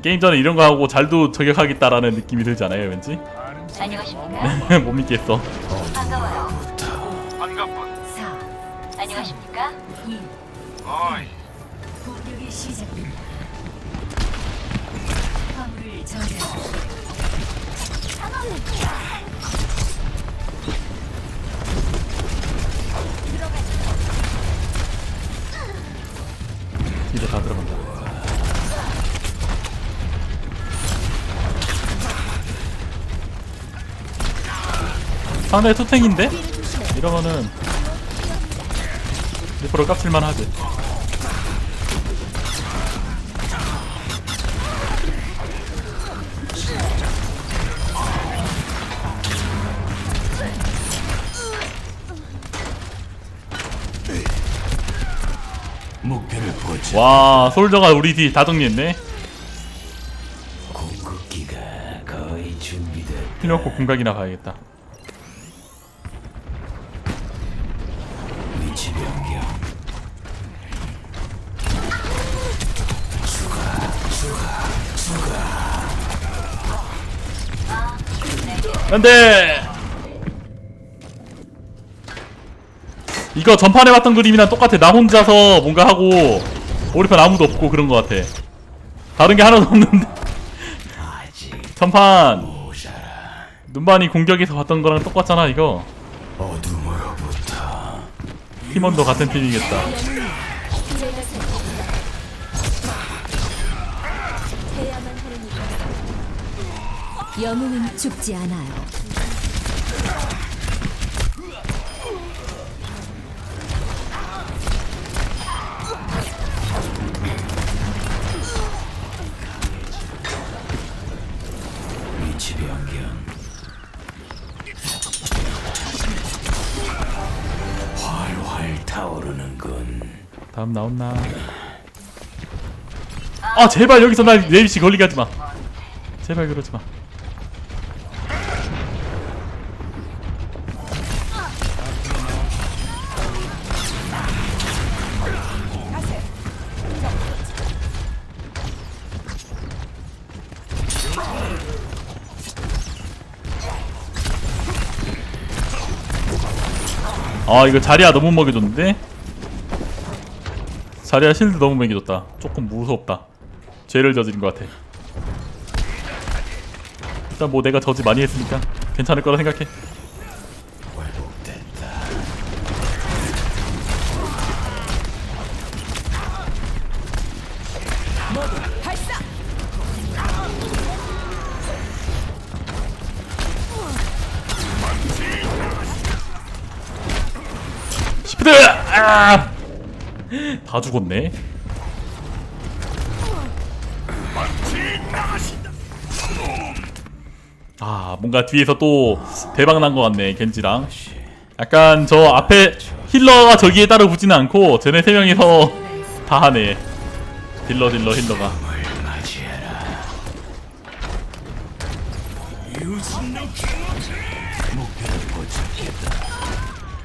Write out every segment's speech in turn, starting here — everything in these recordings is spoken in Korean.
게임 전에 이런 거 하고 잘도 저격하겠다라는 느낌이 들지 않아요 왠지? 안녕하십니까? 못 믿겠어 반가워요. 반갑군. 4, 안녕하십니까? 2, 어이, 공격이 시작됩니다. 화물을 저장. 상대 투탱인데? 이러면은 리퍼로 깝칠만 하지 목표를. 와 솔저가 우리 뒤 다 정리했네 궁극기가 거의 준비됐다. 필요없고 궁각이나 봐야겠다 안돼 이거 전판에 봤던 그림이랑 똑같아. 나 혼자서 뭔가 하고 오리편 아무도 없고 그런 거 같아. 다른 게 하나도 없는데. 전판. 눈반이 공격에서 봤던 거랑 똑같잖아 이거. 어둠으로부터 팀원도 같은 팀이겠다 영웅은 죽지 않아요. 타오르는군. 다음 나온나? 아 제발 여기서 날 레이시 걸리게 하지마. 제발 그러지마 아 이거 자리야 너무 먹여줬는데? 자리야 실드 너무 먹여줬다. 조금 무섭다. 죄를 저지른 것 같아. 일단 뭐 내가 저지 많이 했으니까 괜찮을 거라 생각해 다 죽었네 아 뭔가 뒤에서 또 대박 난 것 같네 겐지랑 약간 저 앞에 힐러가 저기에 따로 붙지는 않고 쟤네 세 명이서 다 하네 딜러 딜러 힐러가.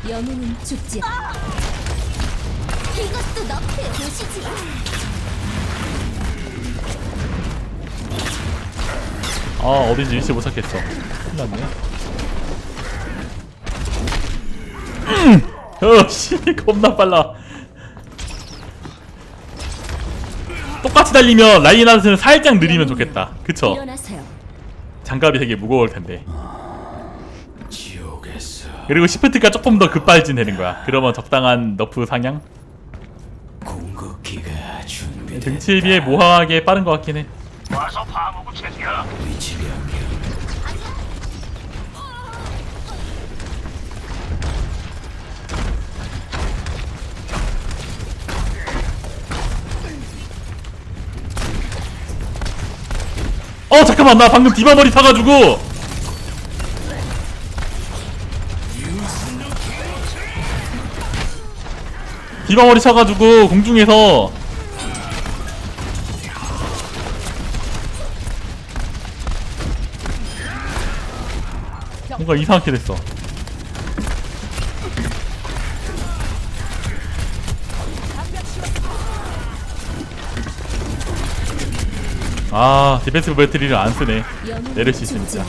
영웅은 죽지. 보시지. 아 어딘지 위치 못 찾겠어 큰일 났네 음! 어씨 겁나 빨라 똑같이 달리면 라이나스는 살짝 느리면 좋겠다 그쵸 일어나세요. 장갑이 되게 무거울 텐데 지옥에서 그리고 시프트가 조금 더 급발진되는 거야 그러면 적당한 너프 상향. 등치에 비해 모하게 빠른 것 같긴 해 와서. 위치 변경. 어 잠깐만 나 방금 디바 머리 타가지고 디바 머리 차가지고 공중에서 뭔가 이상하게 됐어. 아 디펜시브 배터리를 안 쓰네. 영웅은 내릴 수 있습니다.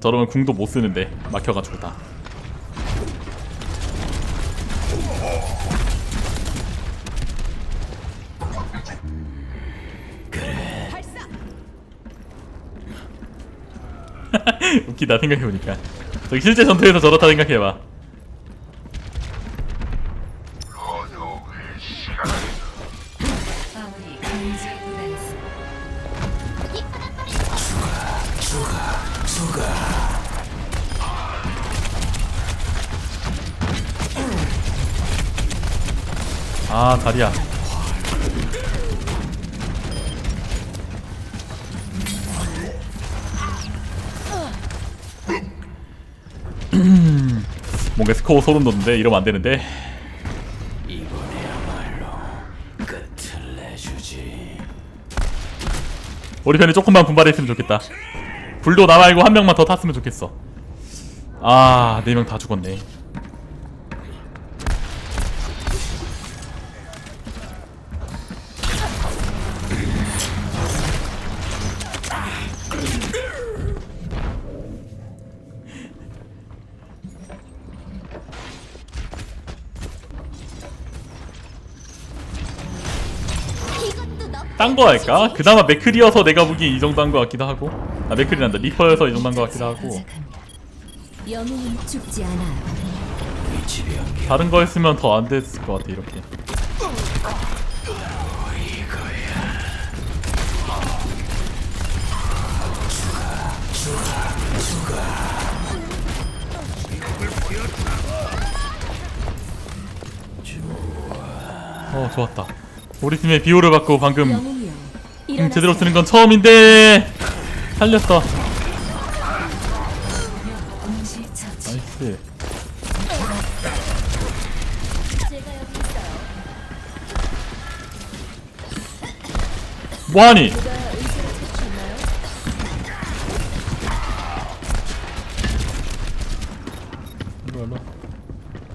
저러면 궁도 못 쓰는데 막혀가지고 다 웃기다 생각해보니까 저기 실제 전투에서 저렇다 생각해봐. 아 다리야 뭔가 스코어 소름 돋는데 이러면 안 되는데. 이번에야말로 끝을 내주지. 우리 편이 조금만 분발했으면 좋겠다. 불도 나 말고 한 명만 더 탔으면 좋겠어. 아 네 명 다 죽었네 딴 거 할까? 그나마 맥클이어서 내가 보기엔 이 정도 한 거 같기도 하고 아 맥클이란다 리퍼여서 이 정도 한 거 같기도 하고. 영웅은 죽지 않아요. 다른 거 했으면 더 안 됐을 것 같아 이렇게 어 좋았다 우리 팀의 비호를 받고 방금 영웅이여 음, 일어나세요. 제대로 쓰는 건 처음인데 살렸어 동시 처치. 나이스 제가 여기 있어요. 뭐하니 의사를 찾으셨나요?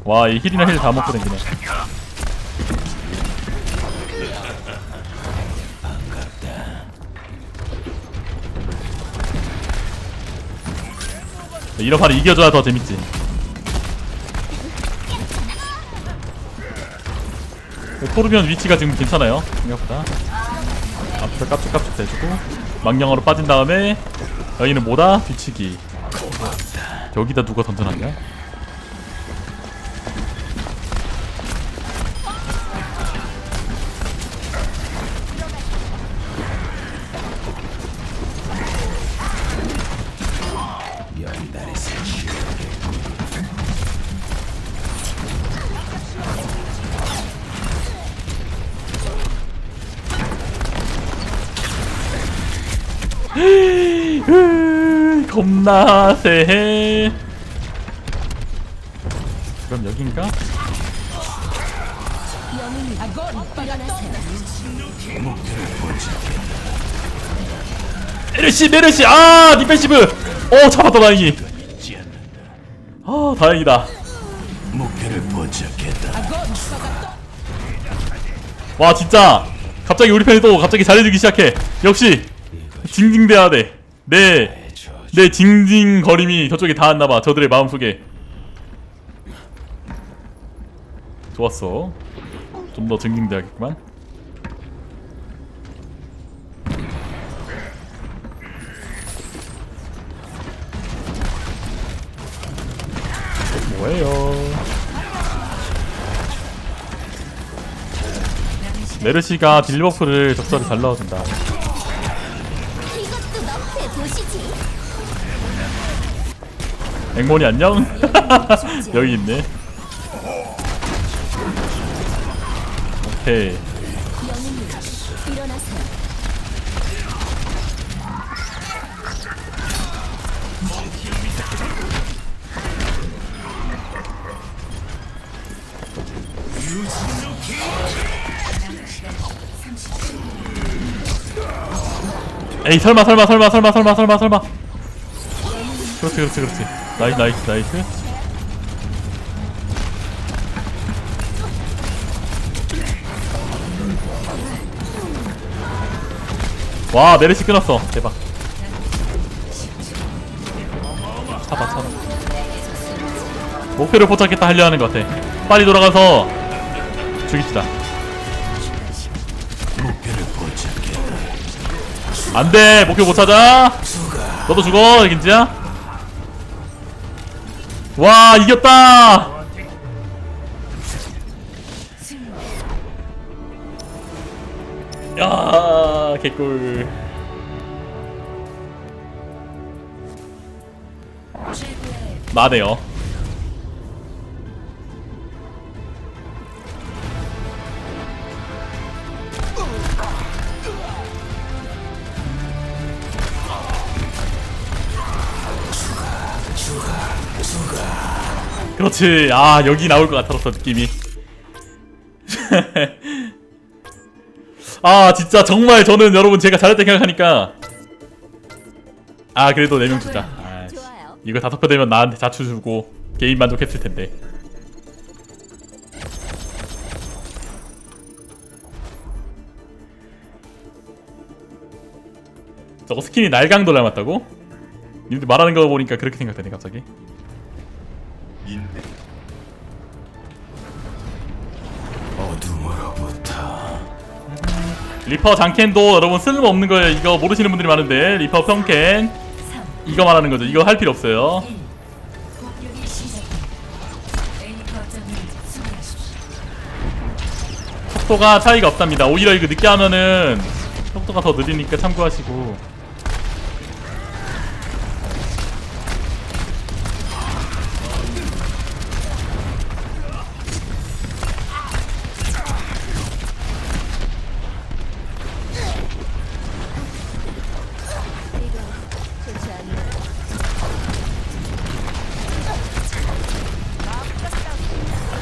와 이 힐이나 힐 다 먹고 댕기네 이런 판을 이겨줘야 더 재밌지 토르비언 위치가 지금 괜찮아요 생각보다 앞에서 깝죽깝죽 대주고 망령어로 빠진 다음에 여기는 뭐다? 뒤치기 여기다 누가 던져놨냐? 으, 겁나 세. 그럼 여긴가? 일어나세요. 메르시 메르시 아 디펜시브 어 잡았다 다행히. 아 다행이다 목표를 포착했다. 와 진짜 갑자기 우리 편이 또 갑자기 잘해주기 시작해 역시 징징대야 돼내 내내 징징거림이 저쪽에 닿았나봐 저들의 마음속에. 좋았어. 좀 더 징징대야겠구만. 뭐예요? 메르시가 딜버프를 적절히 잘 넣어준다 앵몬이 안녕? 여기 있네 오케이. 에이 설마 설마 설마 설마 설마 설마 설마 그렇지 그렇지 그렇지 나이스 나이스 나이스. 와 메르시 끊었어. 대박. 잡아 잡아. 목표를 포착했다 하려 하는 것 같아. 빨리 돌아가서 죽이시다. 안돼! 목표 못 찾아? 너도 죽어 김지야? 와 이겼다! 야 개꿀. 마네요. 그렇지. 아 여기 나올 것 같았어 느낌이. 아 진짜 정말 저는 여러분 제가 잘했다 생각하니까. 아 그래도 4명 주자. 아, 이거 다섯 표 되면 나한테 자추 주고 게임 만족했을 텐데. 저거 스킨이 날강도 닮았다고? 님들 말하는 거 보니까 그렇게 생각되네 갑자기. 인내 리퍼 장캔도 여러분 쓸모없는 거예요 이거 모르시는 분들이 많은데 리퍼 평캔. 이거 말하는 거죠. 이거 할 필요 없어요. 속도가 차이가 없답니다. 오히려 이거 늦게 하면은 속도가 더 느리니까 참고하시고.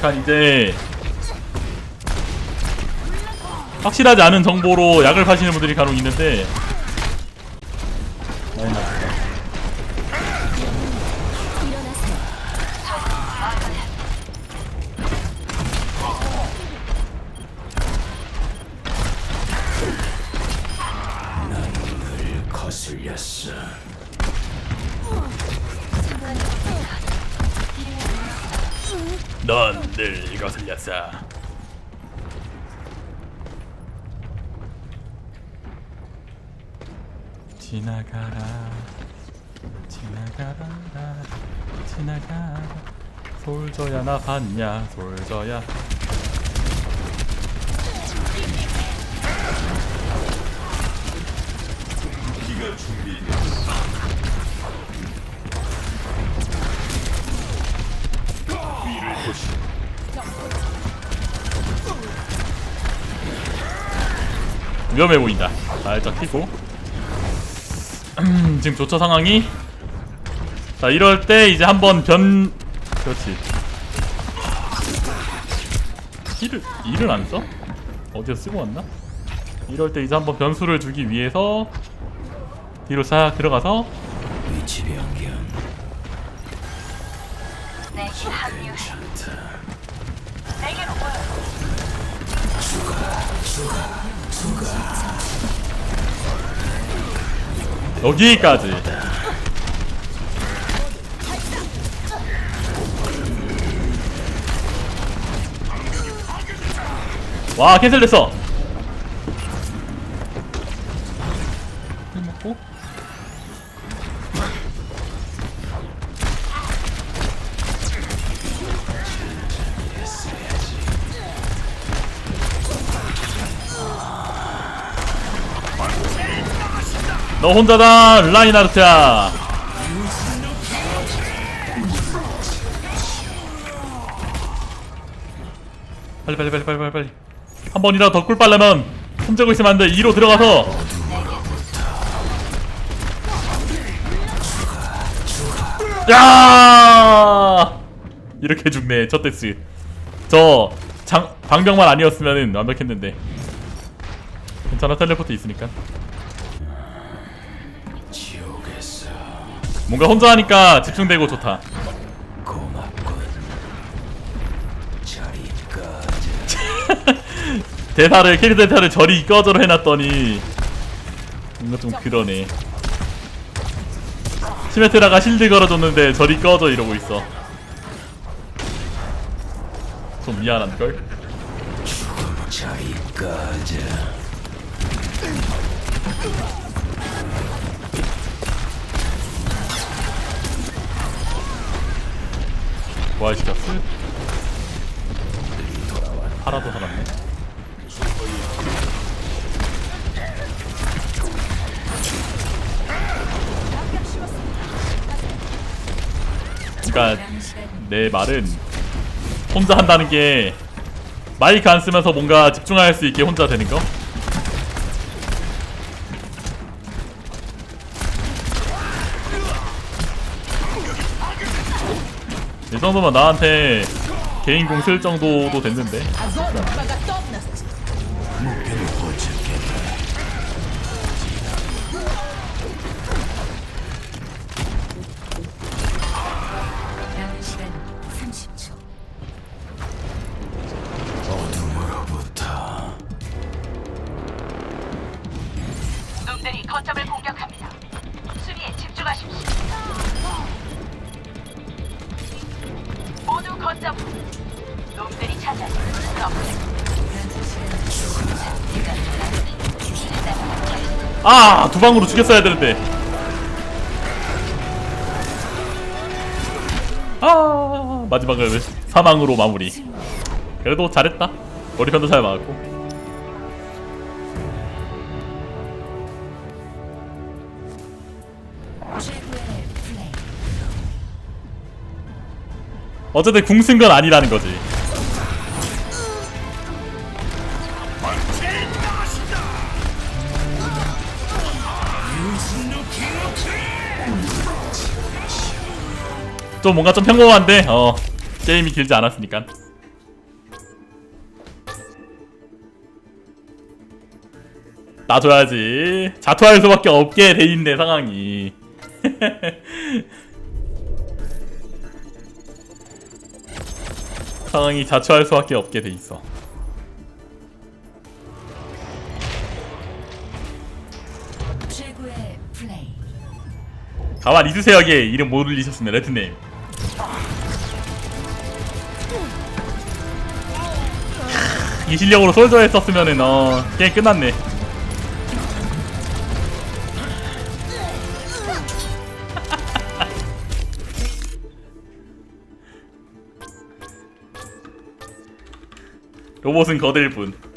약간 이제 확실하지 않은 정보로 약을 파시는 분들이 간혹 있는데 많이 나쁘다 거슬렸어. 넌늘 이것을 였어 지나가라, 지나가라, 지나가라. 솔저야 나 봤냐, 솔저야. 위험해 보인다. 자 일단 키고 지금 조처 상황이. 자 이럴 때 이제 한번 변 그렇지. 힐을 일을 안 써? 어디서 쓰고 왔나? 이럴 때 이제 한번 변수를 주기 위해서 뒤로 싹 들어가서. 위치 변경 내게 합류 내게로 와요 죽어 죽어 여기까지. 와 캔슬됐어. 너 혼자다 라인하르트야. 빨리 빨리 빨리 빨리 빨리 빨리. 한 번이라도 더 꿀빨려면 손재고 있으면 안돼. 2로 들어가서. 야! 이렇게 죽네. 저 댄스 저 장, 방병만 아니었으면 완벽했는데. 괜찮아. 텔레포트 있으니까. 뭔가 혼자 하니까 집중되고 좋다. 대사를 캐릭터 대사를 저리 꺼져로 해놨더니 뭔가 좀 그러네. 시메트라가 실드 걸어줬는데 저리 꺼져 이러고 있어. 좀 미안한 걸. 저리 꺼져. 부활시켰어? 하나도 살았네 그니까 내 말은 혼자 한다는 게 마이크 안 쓰면서 뭔가 집중할 수 있게 혼자 되는 거? 정도면 나한테 개인 공쓸 정도도 됐는데 아! 두 방으로 죽였어야 되는데 아 마지막을 사망으로 마무리 그래도 잘했다 머리 편도 잘 플레이. 어쨌든 궁 쓴 건 아니라는 거지 좀 뭔가 좀 평범한데 어 게임이 길지 않았으니까 놔줘야지 자투할 수밖에 없게 돼있네 상황이 상황이 자초할 수밖에 없게 돼 있어. 최고의 플레이. 가만 있으세요, 여기 이름 못 올리셨으면 레드네임. 이 실력으로 솔저 했었으면은 어 게임 끝났네. 로봇은 거들 뿐.